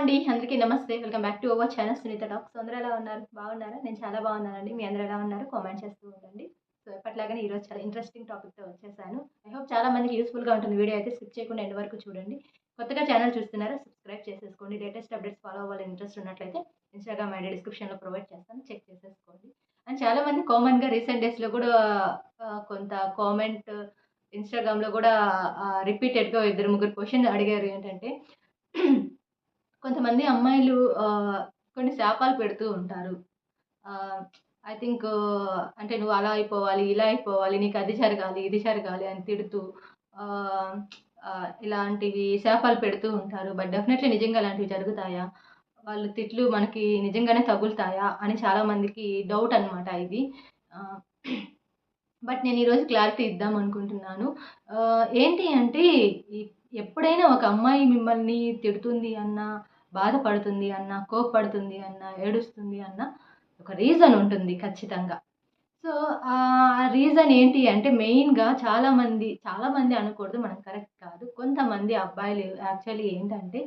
అండి. అందరికీ నమస్తే. Welcome back to our channel Sunitha docs అందరూ ఎలా ఉన్నారు? బాగున్నారా? నేను చాలా బాగున్నానండి. మీ అందరూ ఎలా ఉన్నారు? కామెంట్ చేస్తూ ఉండండి. సో ఎప్పటిలాగానే ఈరోజు చాలా ఇంట్రెస్టింగ్ టాపిక్తో వచ్చేసాను. ఐ హోప్ చాలా మందికి యూస్ఫుల్గా ఉంటుంది. వీడియో అయితే స్కిప్ చేయకుండా ఎండ్ వరకు చూడండి. కొత్తగా ఛానల్ చూస్తున్నారా? సబ్స్క్రైబ్ చేసేసుకోండి. లేటెస్ట్ అప్డేట్స్ ఫాలో అవ్వాలని ఇంట్రెస్ట్ ఉన్నట్లయితే ఇన్స్టాగ్రామ్ ఐడి డిస్క్రిప్షన్లో ప్రొవైడ్ చేస్తాను. చెక్ చేసేసుకోండి. అండ్ చాలా మంది కామన్గా రీసెంట్ డేస్లో కూడా కొంత కామెంట్ ఇన్స్టాగ్రామ్లో కూడా రిపీటెడ్గా ఇద్దరు ముగ్గురు క్వశ్చన్ అడిగారు ఏంటంటే కొంతమంది అమ్మాయిలు కొన్ని శాపాలు పెడుతూ ఉంటారు. ఐ థింక్ అంటే నువ్వు అలా అయిపోవాలి ఇలా అయిపోవాలి నీకు అది జరగాలి ఇది జరగాలి అని తిడుతూ ఇలాంటివి శాపాలు పెడుతూ ఉంటారు. బట్ డెఫినెట్లీ నిజంగా అలాంటివి జరుగుతాయా? వాళ్ళు తిట్లు మనకి నిజంగానే తగులుతాయా? అని చాలామందికి డౌట్ అనమాట ఇది. బట్ నేను ఈరోజు క్లారిటీ ఇద్దాం అనుకుంటున్నాను. ఏంటి అంటే ఎప్పుడైనా ఒక అమ్మాయి మిమ్మల్ని తిడుతుంది అన్నా బాధపడుతుంది అన్న కోప్పడుతుంది అన్న ఏడుస్తుంది అన్న ఒక రీజన్ ఉంటుంది ఖచ్చితంగా. సో ఆ రీజన్ ఏంటి అంటే మెయిన్గా చాలామంది చాలామంది అనకూడదు మనం కరెక్ట్ కాదు. కొంతమంది అబ్బాయిలు యాక్చువల్లీ ఏంటంటే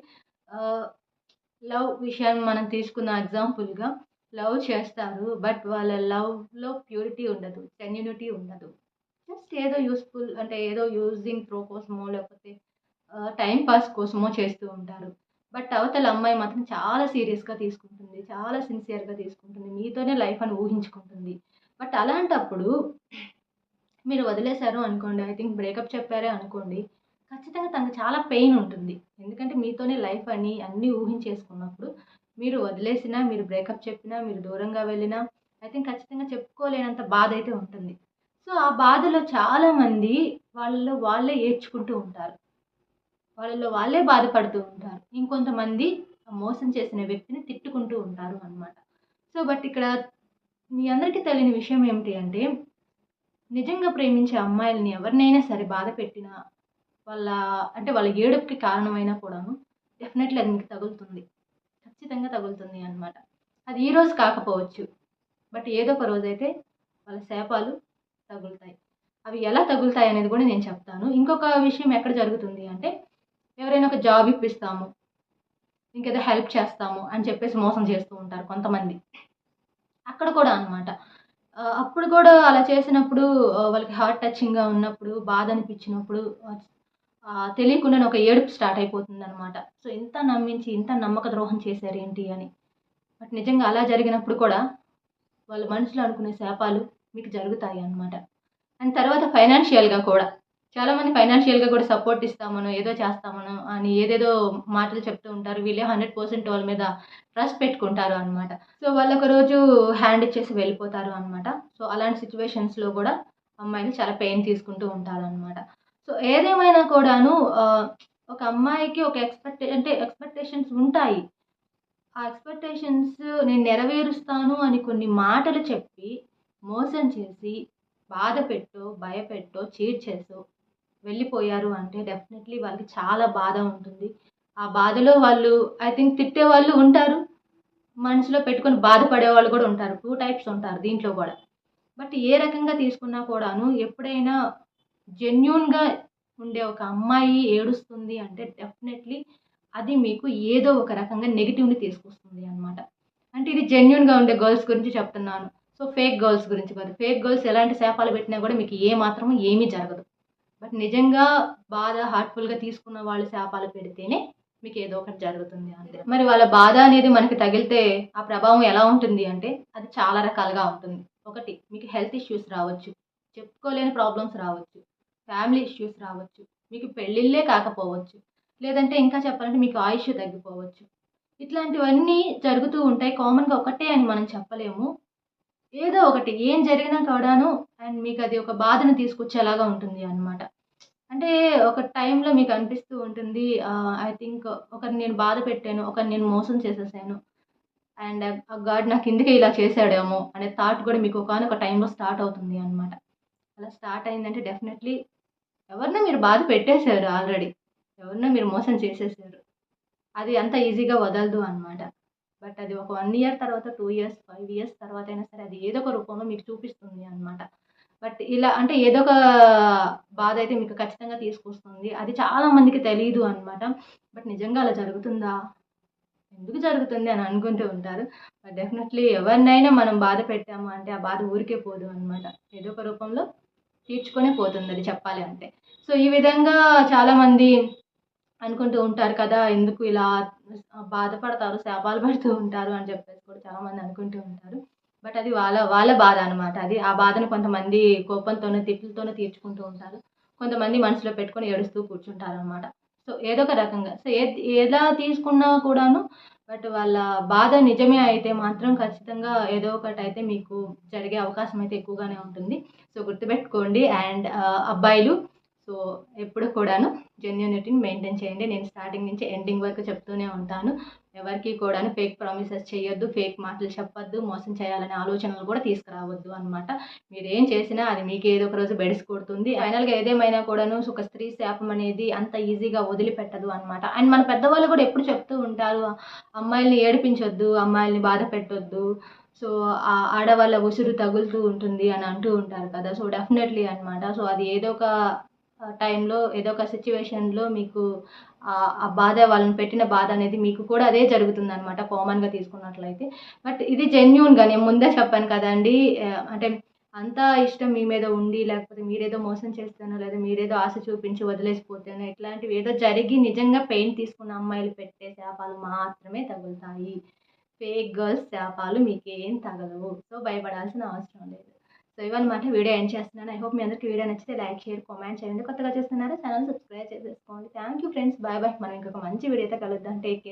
లవ్ విషయం మనం తీసుకున్న ఎగ్జాంపుల్గా లవ్ చేస్తారు బట్ వాళ్ళ లవ్లో ప్యూరిటీ ఉండదు జెన్యునిటీ ఉండదు. జస్ట్ ఏదో యూస్ఫుల్ అంటే ఏదో యూజింగ్ త్రో కోసమో లేకపోతే టైం పాస్ కోసమో చేస్తూ ఉంటారు. బట్ అవతల అమ్మాయి మాత్రం చాలా సీరియస్గా తీసుకుంటుంది చాలా సిన్సియర్గా తీసుకుంటుంది మీతోనే లైఫ్ అని ఊహించుకుంటుంది. బట్ అలాంటప్పుడు మీరు వదిలేశారు అనుకోండి ఐ థింక్ బ్రేకప్ చెప్పారే అనుకోండి ఖచ్చితంగా తనకు చాలా పెయిన్ ఉంటుంది. ఎందుకంటే మీతోనే లైఫ్ అని అన్నీ ఊహించేసుకున్నప్పుడు మీరు వదిలేసినా మీరు బ్రేకప్ చెప్పినా మీరు దూరంగా వెళ్ళినా ఐ థింక్ ఖచ్చితంగా చెప్పుకోలేనంత బాధ అయితే ఉంటుంది. సో ఆ బాధలో చాలామంది వాళ్ళలో వాళ్ళే ఏడ్చుకుంటూ ఉంటారు. వాళ్ళలో వాళ్ళే బాధపడుతూ ఉంటారు. ఇంకొంతమంది మోసం చేసిన వ్యక్తిని తిట్టుకుంటూ ఉంటారు అన్నమాట. సో బట్ ఇక్కడ మీ అందరికీ తెలియని విషయం ఏమిటి అంటే నిజంగా ప్రేమించే అమ్మాయిలని ఎవరినైనా సరే బాధ పెట్టినా వాళ్ళ అంటే వాళ్ళ ఏడుపుకి కారణమైనా కూడాను డెఫినెట్లీ అది మీకు తగులుతుంది. ఖచ్చితంగా తగులుతుంది అన్నమాట. అది ఈ రోజు కాకపోవచ్చు బట్ ఏదో ఒక రోజైతే వాళ్ళ శాపాలు తగులుతాయి. అవి ఎలా తగులుతాయి అనేది కూడా నేను చెప్తాను. ఇంకొక విషయం ఎక్కడ జరుగుతుంది అంటే ఎవరైనా ఒక జాబ్ ఇప్పిస్తాము ఇంకేదో హెల్ప్ చేస్తాము అని చెప్పేసి మోసం చేస్తూ ఉంటారు కొంతమంది. అక్కడ కూడా అనమాట అప్పుడు కూడా అలా చేసినప్పుడు వాళ్ళకి హార్ట్ టచింగ్గా ఉన్నప్పుడు బాధ అనిపించినప్పుడు తెలియకుండానే ఒక ఏడుపు స్టార్ట్ అయిపోతుంది అనమాట సో ఇంత నమ్మించి ఇంత నమ్మక ద్రోహం చేశారు ఏంటి అని. బట్ నిజంగా అలా జరిగినప్పుడు కూడా వాళ్ళ మనసులో అనుకునే శాపాలు మీకు జరుగుతాయి అన్నమాట. అండ్ తర్వాత ఫైనాన్షియల్గా కూడా. చాలామంది ఫైనాన్షియల్గా కూడా సపోర్ట్ ఇస్తామను ఏదో చేస్తామను అని ఏదేదో మాటలు చెప్తూ ఉంటారు. వీళ్ళే హండ్రెడ్ పర్సెంట్ వాళ్ళ మీద ట్రస్ట్ పెట్టుకుంటారు అనమాట సో వాళ్ళు ఒక రోజు హ్యాండ్ ఇచ్చేసి వెళ్ళిపోతారు అనమాట సో అలాంటి సిచ్యువేషన్స్లో కూడా అమ్మాయిలు చాలా పెయిన్ తీసుకుంటూ ఉంటారు అనమాట ఏదేమైనా కూడాను ఒక అమ్మాయికి ఒక ఎక్స్పెక్టే అంటే ఎక్స్పెక్టేషన్స్ ఉంటాయి. ఆ ఎక్స్పెక్టేషన్స్ నేను నెరవేరుస్తాను అని కొన్ని మాటలు చెప్పి మోసం చేసి బాధ పెట్టో భయపెట్టో చీట్ చేసో వెళ్ళిపోయారు అంటే డెఫినెట్లీ వాళ్ళకి చాలా బాధ ఉంటుంది. ఆ బాధలో వాళ్ళు ఐ థింక్ తిట్టే వాళ్ళు ఉంటారు. మనసులో పెట్టుకొని బాధపడే వాళ్ళు కూడా ఉంటారు. టూ టైప్స్ ఉంటారు దీంట్లో కూడా. బట్ ఏ రకంగా తీసుకున్నా కూడాను ఎప్పుడైనా జెన్యున్గా ఉండే ఒక అమ్మాయి ఏడుస్తుంది అంటే డెఫినెట్లీ అది మీకు ఏదో ఒక రకంగా నెగిటివ్ని తీసుకొస్తుంది అనమాట అంటే ఇది జెన్యున్గా ఉండే గర్ల్స్ గురించి చెప్తున్నాను. సో ఫేక్ గర్ల్స్ గురించి కాదు. ఫేక్ గర్ల్స్ ఎలాంటి శాపాలు పెట్టినా కూడా మీకు ఏ మాత్రం ఏమీ జరగదు. బట్ నిజంగా బాధ హార్ట్ఫుల్గా తీసుకున్న వాళ్ళు శాపాలు పెడితేనే మీకు ఏదో ఒకటి జరుగుతుంది అంతే. మరి వాళ్ళ బాధ అనేది మనకి తగిలితే ఆ ప్రభావం ఎలా ఉంటుంది అంటే అది చాలా రకాలుగా ఉంటుంది. ఒకటి మీకు హెల్త్ ఇష్యూస్ రావచ్చు. చెప్పుకోలేని ప్రాబ్లమ్స్ రావచ్చు. ఫ్యామిలీ ఇష్యూస్ రావచ్చు మీకు పెళ్ళిళ్ళే కాకపోవచ్చు లేదంటే ఇంకా చెప్పాలంటే మీకు ఆయుష్ తగ్గిపోవచ్చు. ఇట్లాంటివన్నీ జరుగుతూ ఉంటాయి. కామన్గా ఒకటే అని మనం చెప్పలేము. ఏదో ఒకటి ఏం జరిగినా కూడాను అండ్ మీకు అది ఒక బాధను తీసుకొచ్చేలాగా ఉంటుంది అన్నమాట. అంటే ఒక టైంలో మీకు అనిపిస్తూ ఉంటుంది ఐ థింక్ ఒకరిని నేను బాధ పెట్టాను ఒకరిని నేను మోసం చేసేసాను అండ్ ఆ గాడ్ నాకు ఇందుకే ఇలా చేశాడేమో అనే థాట్ కూడా మీకు ఒకనొక టైంలో స్టార్ట్ అవుతుంది అనమాట అలా స్టార్ట్ అయిందంటే డెఫినెట్లీ ఎవరినో మీరు బాధ పెట్టేశారు ఆల్రెడీ. ఎవరినో మీరు మోసం చేసేసారు అది అంత ఈజీగా వదలదు అనమాట బట్ అది ఒక వన్ ఇయర్ తర్వాత టూ ఇయర్స్ ఫైవ్ ఇయర్స్ తర్వాత అయినా సరే అది ఏదో ఒక రూపంలో మీకు చూపిస్తుంది అనమాట బట్ ఇలా అంటే ఏదో ఒక బాధ అయితే మీకు ఖచ్చితంగా తీసుకొస్తుంది. అది చాలా మందికి తెలియదు అనమాట బట్ నిజంగా అలా జరుగుతుందా? ఎందుకు జరుగుతుంది అని అనుకుంటూ ఉంటారు. బట్ డెఫినెట్లీ ఎవరినైనా మనం బాధ పెట్టాము అంటే ఆ బాధ ఊరికే పోదు అనమాట ఏదో ఒక రూపంలో తీర్చుకొనే పోతుంది అది చెప్పాలి అంటే. సో ఈ విధంగా చాలామంది అనుకుంటూ ఉంటారు కదా ఎందుకు ఇలా బాధపడతారు శాపాలు పడుతూ ఉంటారు అని చెప్పేసి కూడా చాలామంది అనుకుంటూ ఉంటారు. బట్ అది వాళ్ళ వాళ్ళ బాధ అనమాట అది ఆ బాధను కొంతమంది కోపంతోనో తిట్లతోనూ తీర్చుకుంటూ ఉంటారు. కొంతమంది మనసులో పెట్టుకొని ఏడుస్తూ కూర్చుంటారు అనమాట సో ఏదో ఒక రకంగా. సో ఏ ఎలా తీసుకున్నా కూడాను బట్ వాళ్ళ బాధ నిజమే అయితే మాత్రం ఖచ్చితంగా ఏదో ఒకటి అయితే మీకు జరిగే అవకాశం అయితే ఎక్కువగానే ఉంటుంది. సో గుర్తుపెట్టుకోండి. అండ్ అబ్బాయిలు సో ఎప్పుడు కూడాను జెన్యూనిటీని మెయింటైన్ చేయండి. నేను స్టార్టింగ్ నుంచి ఎండింగ్ వరకు చెప్తూనే ఉంటాను. ఎవరికి కూడాను ఫేక్ ప్రామిసెస్ చేయొద్దు ఫేక్ మాటలు చెప్పొద్దు మోసం చేయాలనే ఆలోచనలు కూడా తీసుకురావద్దు అనమాట మీరు ఏం చేసినా అది మీకు ఏదో ఒక రోజు బెడిసి కొడుతుంది. ఫైనల్గా ఏదేమైనా కూడాను ఒక స్త్రీ శాపం అనేది అంత ఈజీగా వదిలిపెట్టదు అనమాట అండ్ మన పెద్దవాళ్ళు కూడా ఎప్పుడు చెప్తూ ఉంటారు అమ్మాయిల్ని ఏడిపించొద్దు అమ్మాయిల్ని బాధ పెట్టొద్దు. సో ఆ ఆడవాళ్ళ ఉసురు తగులుతూ ఉంటుంది అని అంటూ ఉంటారు కదా. సో డెఫినెట్లీ అనమాట సో అది ఏదో ఒక టైంలో ఏదో ఒక సిచ్యువేషన్లో మీకు ఆ బాధ వాళ్ళని పెట్టిన బాధ అనేది మీకు కూడా అదే జరుగుతుంది అనమాట కామన్గా తీసుకున్నట్లయితే. బట్ ఇది జెన్యున్గా నేను ముందే చెప్పాను కదండి అంటే అంతా ఇష్టం మీ మీద ఉండి లేకపోతే మీరేదో మోసం చేస్తానో లేదా మీరేదో ఆశ చూపించి వదిలేసిపోతానో ఇట్లాంటివి ఏదో జరిగి నిజంగా పెయిన్ తీసుకున్న అమ్మాయిలు పెట్టే శాపాలు మాత్రమే తగులుతాయి. ఫేక్ గర్ల్స్ శాపాలు మీకేం తగలవు. సో భయపడాల్సిన అవసరం లేదు. సో ఇవన్నమాట వీడియో ఎండ్ చేస్తున్నాను. ఐ హోప్ మీ అందరికీ వీడియో నచ్చితే లైక్ షేర్ కామెంట్ చేయండి. కొత్తగా చేస్తున్నారా ఛానల్ సబ్స్క్రైబ్ చేసేసుకోండి. Thank you friends bye bye మనం ఇంకొక మంచి వీడియోతో కలుద్దాం. Take care